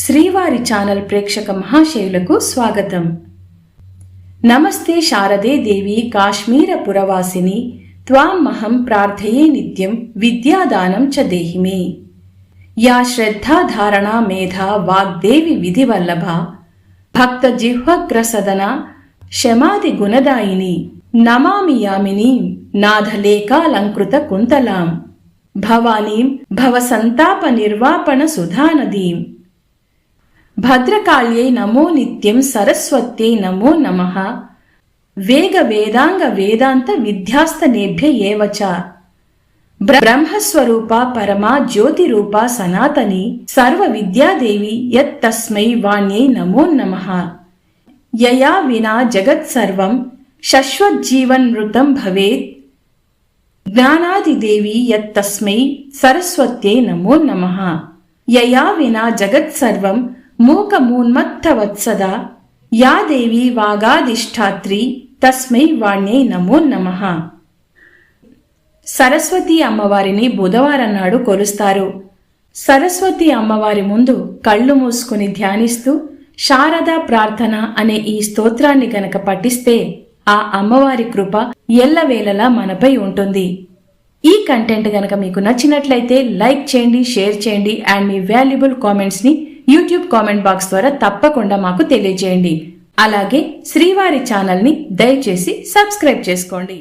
శ్రీవారి ఛానల్ ప్రేక్షక మహాశయులకు స్వాగతం. నమస్తే శారదే దేవి కాశ్మీర పురవాసిని త్వామహం ప్రార్థయే నిత్యం విద్యాదానం చ దేహిమే. యా శ్రద్ధాధారణా మేధా వాగ్దేవి విధివల్లభ భక్త జిహ్వగ్రసదన శమాది గుణదాయిని నమామి యామిని నాథలేకాలంకృత కుంతలాం భవానీం భవసంతాప నిర్వాపణ సుధానదీం. భద్రకాళ్యై నమో నిత్యం సరస్వత్యై నమో నమ. వేగ వేదాంగ వేదాంత విద్యాస్తనేభ్య ఏవచ బ్రహ్మస్వరూప పరమా జ్యోతిరూప సనాతని సర్వ విద్యాదేవి యత్తస్మై వాణ్యై నమో నమ. యయా వినా జగత్సర్వం శశ్వజ్జీవన్మృతం భవేత్. జ్ఞానాదిదేవి యత్తస్మై సరస్వత్యై నమో నమ. యయా వినా జగత్సర్వం మూకమూన్మత్తవత్సదా. యా దేవి వాగాధిష్టాత్రి తస్మై వాణ్యై నమో నమః. సరస్వతి అమ్మవారిని బుధవారం నాడు కొలుస్తారు. సరస్వతి అమ్మవారి ముందు కళ్ళు మూసుకుని ధ్యానిస్తూ శారదా ప్రార్థన అనే ఈ స్తోత్రాన్ని గనక పఠిస్తే ఆ అమ్మవారి కృప ఎల్లవేళలా మనపై ఉంటుంది. ఈ కంటెంట్ గనక మీకు నచ్చినట్లయితే లైక్ చేయండి షేర్ చేయండి అండ్ మీ వాల్యుబుల్ కామెంట్స్ని యూట్యూబ్ కామెంట్ బాక్స్ ద్వారా తప్పకుండా మాకు తెలియజేయండి. అలాగే శ్రీవారి ఛానల్ని దయచేసి సబ్స్క్రైబ్ చేసుకోండి.